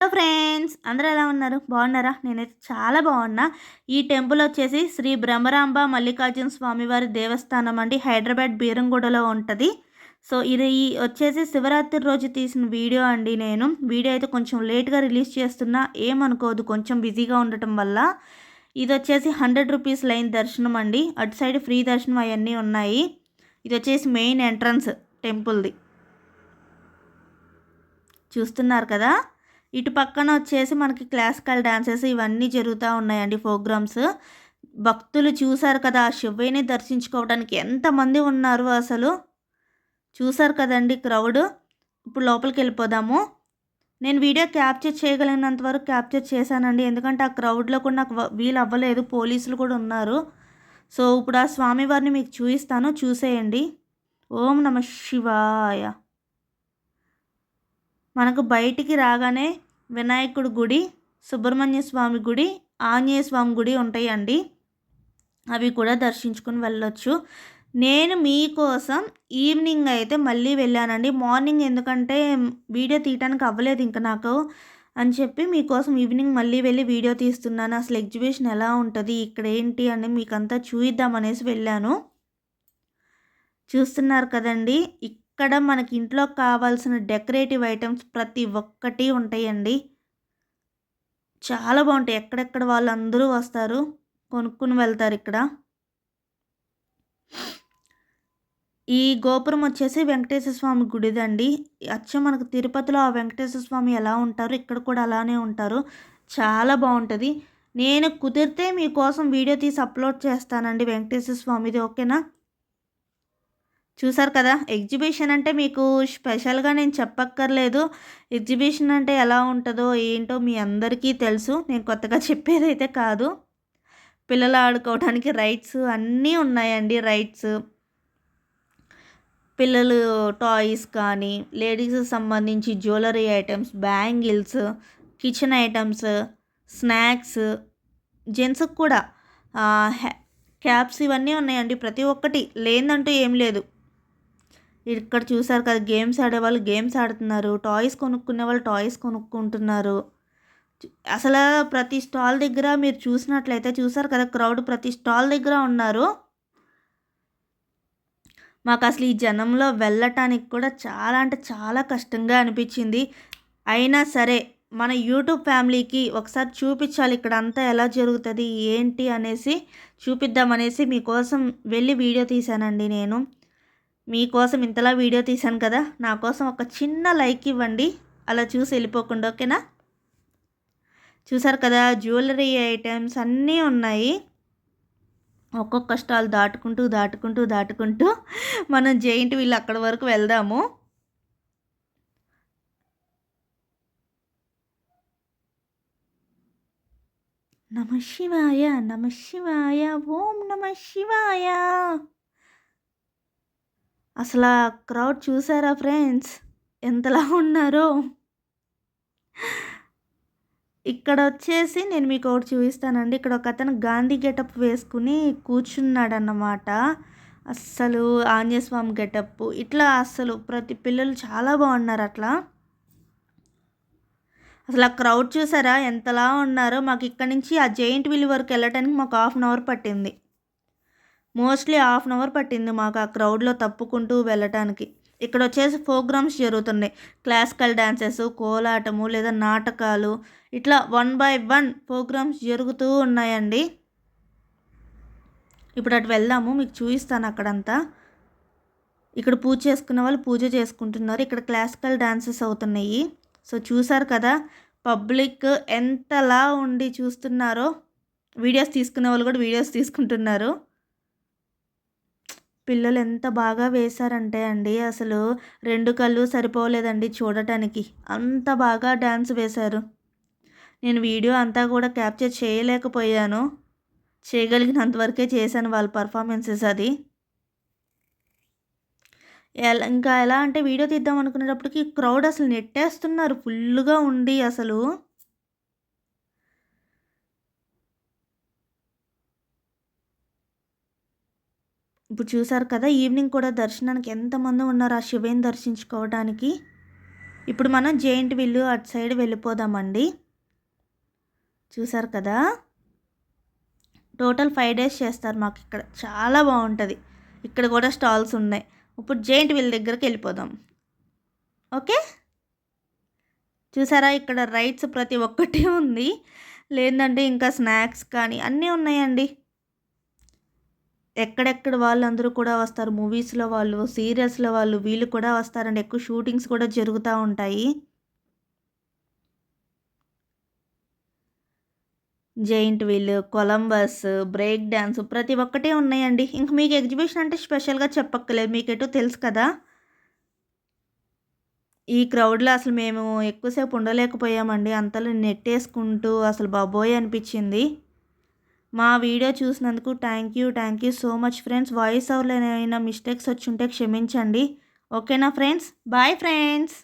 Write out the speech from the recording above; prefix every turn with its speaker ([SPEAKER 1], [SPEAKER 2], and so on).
[SPEAKER 1] Hello friends అందరూ ఎలా ఉన్నారు? బాగున్నారా? నేనైతే చాలా బాగున్నా. ఈ టెంపుల్ వచ్చేసి శ్రీ బ్రహ్మరాంబ మల్లికార్జున స్వామివారి దేవస్థానం అండి. హైదరాబాద్ బీరంగూడలో ఉంటుంది. సో ఇది వచ్చేసి శివరాత్రి రోజు తీసిన వీడియో అండి నేను. వీడియో అయితే కొంచెం లేట్గా రిలీజ్ చేస్తున్నా. ఏమనుకోదు కొంచెం బిజీగా ఉండటం వల్ల. ఇది వచ్చేసి హండ్రెడ్ రూపీస్ లైన్ దర్శనం అండి. అటు సైడ్ ఫ్రీ దర్శనం అవన్నీ ఉన్నాయి. ఇది వచ్చేసి మెయిన్ ఎంట్రన్స్ టెంపుల్ది. చూస్తున్నారు కదా? ఇటు పక్కన వచ్చేసి మనకి క్లాసికల్ డ్యాన్సెస్ ఇవన్నీ జరుగుతూ ఉన్నాయండి ప్రోగ్రామ్స్. భక్తులు చూశారు కదా ఆ శివయ్యని దర్శించుకోవడానికి ఎంతమంది ఉన్నారు అసలు? చూశారు కదండి క్రౌడ్. ఇప్పుడు లోపలికి వెళ్ళిపోదాము. నేను వీడియో క్యాప్చర్ చేయగలిగినంత వరకు క్యాప్చర్ చేశానండి. ఎందుకంటే ఆ క్రౌడ్లో కూడా నాకు వీలు అవ్వలేదు. పోలీసులు కూడా ఉన్నారు. సో ఇప్పుడు ఆ స్వామివారిని మీకు చూపిస్తాను. చూసేయండి. ఓం నమ శివాయ. మనకు బయటికి రాగానే వినాయకుడి గుడి సుబ్రహ్మణ్య స్వామి గుడి ఆంజనేయ స్వామి గుడి ఉంటాయండి. అవి కూడా దర్శించుకుని వెళ్ళొచ్చు. నేను మీకోసం ఈవినింగ్ అయితే మళ్ళీ వెళ్ళానండి. మార్నింగ్ ఎందుకంటే వీడియో తీయటానికి అవ్వలేదు ఇంకా నాకు అని చెప్పి మీకోసం ఈవినింగ్ మళ్ళీ వెళ్ళి వీడియో తీస్తున్నాను. అసలు ఎగ్జిబిషన్ ఎలా ఉంటుంది ఇక్కడ ఏంటి అని మీకు అంతా చూయిద్దామనేసి వెళ్ళాను. చూస్తున్నారు కదండి ఇక్కడ మనకి ఇంట్లో కావాల్సిన డెకరేటివ్ ఐటమ్స్ ప్రతి ఒక్కటి ఉంటాయండి. చాలా బాగుంటాయి. ఎక్కడెక్కడ వాళ్ళందరూ వస్తారు కొనుక్కుని వెళ్తారు ఇక్కడ. ఈ గోపురం వచ్చేసి వెంకటేశ్వర స్వామి గుడిదండి. అచ్చం మనకు తిరుపతిలో ఆ వెంకటేశ్వర స్వామి ఎలా ఉంటారు ఇక్కడ కూడా అలానే ఉంటారు. చాలా బాగుంటుంది. నేను కుదిరితే మీకోసం వీడియో తీసి అప్లోడ్ చేస్తానండి వెంకటేశ్వర స్వామిది ఓకేనా? చూసారు కదా? ఎగ్జిబిషన్ అంటే మీకు స్పెషల్గా నేను చెప్పక్కర్లేదు. ఎగ్జిబిషన్ అంటే ఎలా ఉంటుందో ఏంటో మీ అందరికీ తెలుసు. నేను కొత్తగా చెప్పేది అయితే కాదు. పిల్లలు ఆడుకోవడానికి రైట్స్ అన్నీ ఉన్నాయండి. రైట్స్. పిల్లలు టాయ్స్ కానీ లేడీస్ సంబంధించి jewellery items bangles kitchen items snacks జెంట్స్కి కూడా. క్యాప్స్ ఇవన్నీ ఉన్నాయండి ప్రతి ఒక్కటి. లేదంటూ ఏం లేదు. ఇక్కడ చూసారు కదా గేమ్స్ ఆడేవాళ్ళు గేమ్స్ ఆడుతున్నారు. టాయ్స్ కొనుక్కునే వాళ్ళు టాయ్స్ కొనుక్కుంటున్నారు. అసలు ప్రతి స్టాల్ దగ్గర మీరు చూసినట్లయితే చూసారు కదా క్రౌడ్ ప్రతి స్టాల్ దగ్గర ఉన్నారు. మాకు అసలు ఈ జనంలో వెళ్ళటానికి కూడా చాలా అంటే చాలా కష్టంగా అనిపించింది. అయినా సరే మన యూట్యూబ్ ఫ్యామిలీకి ఒకసారి చూపించాలి ఇక్కడ అంతా ఎలా జరుగుతుంది ఏంటి అనేసి చూపిద్దామనేసి మీకోసం వెళ్ళి వీడియో తీశానండి నేను. మీకోసం ఇంతలా వీడియో తీశాను కదా నా కోసం ఒక చిన్న లైక్ ఇవ్వండి. అలా చూసి వెళ్ళిపోకుండా ఓకేనా? చూసారు కదా జ్యువెలరీ ఐటమ్స్ అన్నీ ఉన్నాయి. ఒక్కొక్క స్టాల్ దాటుకుంటూ దాటుకుంటూ దాటుకుంటూ మనం జైంట్ వీళ్ళు అక్కడి వరకు వెళ్దాము. నమ శివాయ నమ శివాయ ఓం నమ శివాయ. అసలు ఆ క్రౌడ్ చూసారా ఫ్రెండ్స్? ఎంతలా ఉన్నారో. ఇక్కడ వచ్చేసి నేను మీకు ఒకటి చూపిస్తానండి. ఇక్కడ ఒక అతను గాంధీ గెటప్ వేసుకుని కూర్చున్నాడు అన్నమాట అస్సలు ఆంజనేయస్వామి గెటప్. ఇట్లా అస్సలు ప్రతి పిల్లలు చాలా బాగున్నారు అట్లా. అసలు ఆ క్రౌడ్ చూసారా? ఎంతలా ఉన్నారో. మాకు ఇక్కడ నుంచి ఆ జైంట్ విల్ వరకు వెళ్ళటానికి మాకు హాఫ్ అన్ అవర్ పట్టింది. మోస్ట్లీ హాఫ్ అన్ అవర్ పట్టింది మాకు ఆ క్రౌడ్లో తప్పుకుంటూ వెళ్ళటానికి. ఇక్కడ వచ్చేసి ప్రోగ్రామ్స్ జరుగుతున్నాయి. క్లాసికల్ డ్యాన్సెస్ కోలాటము లేదా నాటకాలు. ఇట్లా వన్ బై వన్ ప్రోగ్రామ్స్ జరుగుతూ ఉన్నాయండి. ఇప్పుడు అటు వెళ్దాము మీకు చూపిస్తాను అక్కడంతా. ఇక్కడ పూజ చేసుకున్న వాళ్ళు పూజ చేసుకుంటున్నారు. ఇక్కడ క్లాసికల్ డాన్సెస్ అవుతున్నాయి. సో చూసారు కదా పబ్లిక్ ఎంతలా ఉండి చూస్తున్నారో. వీడియోస్ తీసుకునే వాళ్ళు కూడా వీడియోస్ తీసుకుంటున్నారు. పిల్లలు ఎంత బాగా వేశారంటే అండి అసలు రెండు కళ్ళు సరిపోలేదండి చూడటానికి. అంత బాగా డ్యాన్స్ వేశారు. నేను వీడియో అంతా కూడా క్యాప్చర్ చేయలేకపోయాను. చేయగలిగినంతవరకే చేశాను వాళ్ళ పర్ఫార్మెన్సెస్ అది. ఎలా ఇంకా ఎలా అంటే వీడియో తీద్దాం అనుకునేటప్పటికి క్రౌడ్ అసలు నెట్టేస్తున్నారు ఫుల్గా ఉండి అసలు. ఇప్పుడు చూసారు కదా ఈవినింగ్ కూడా దర్శనానికి ఎంతమంది ఉన్నారు ఆ శివని దర్శించుకోవడానికి. ఇప్పుడు మనం జెయింట్ విల్లు అటు సైడ్ వెళ్ళిపోదామండి. చూసారు కదా? టోటల్ ఫైవ్ డేస్ చేస్తారు మాకు ఇక్కడ. చాలా బాగుంటుంది. ఇక్కడ కూడా స్టాల్స్ ఉన్నాయి. ఇప్పుడు జెయింట్ విల్ దగ్గరికి వెళ్ళిపోదాం. ఓకే? చూసారా ఇక్కడ రైట్స్ ప్రతి ఒక్కటి ఉంది. లేదంటే ఇంకా స్నాక్స్ కానీ అన్నీ ఉన్నాయండి. ఎక్కడెక్కడ వాళ్ళందరూ కూడా వస్తారు. మూవీస్లో వాళ్ళు సీరియల్స్లో వాళ్ళు వీళ్ళు కూడా వస్తారండి. ఎక్కువ షూటింగ్స్ కూడా జరుగుతూ ఉంటాయి. Giant wheel Columbus break dance ప్రతి ఒక్కటే ఉన్నాయండి. ఇంక మీకు ఎగ్జిబిషన్ అంటే స్పెషల్గా చెప్పక్కర్లేదు. మీకు ఎటు తెలుసు కదా? ఈ క్రౌడ్లో అసలు మేము ఎక్కువసేపు ఉండలేకపోయామండి. అంతలో నెట్టేసుకుంటూ అసలు బాబోయ్ అనిపించింది. మా వీడియో చూసినందుకు thank you thank you so much friends voice ఓవర్లో ఏమైనా మిస్టేక్స్ వచ్చి ఉంటే క్షమించండి ఓకేనా ఫ్రెండ్స్ బాయ్ ఫ్రెండ్స్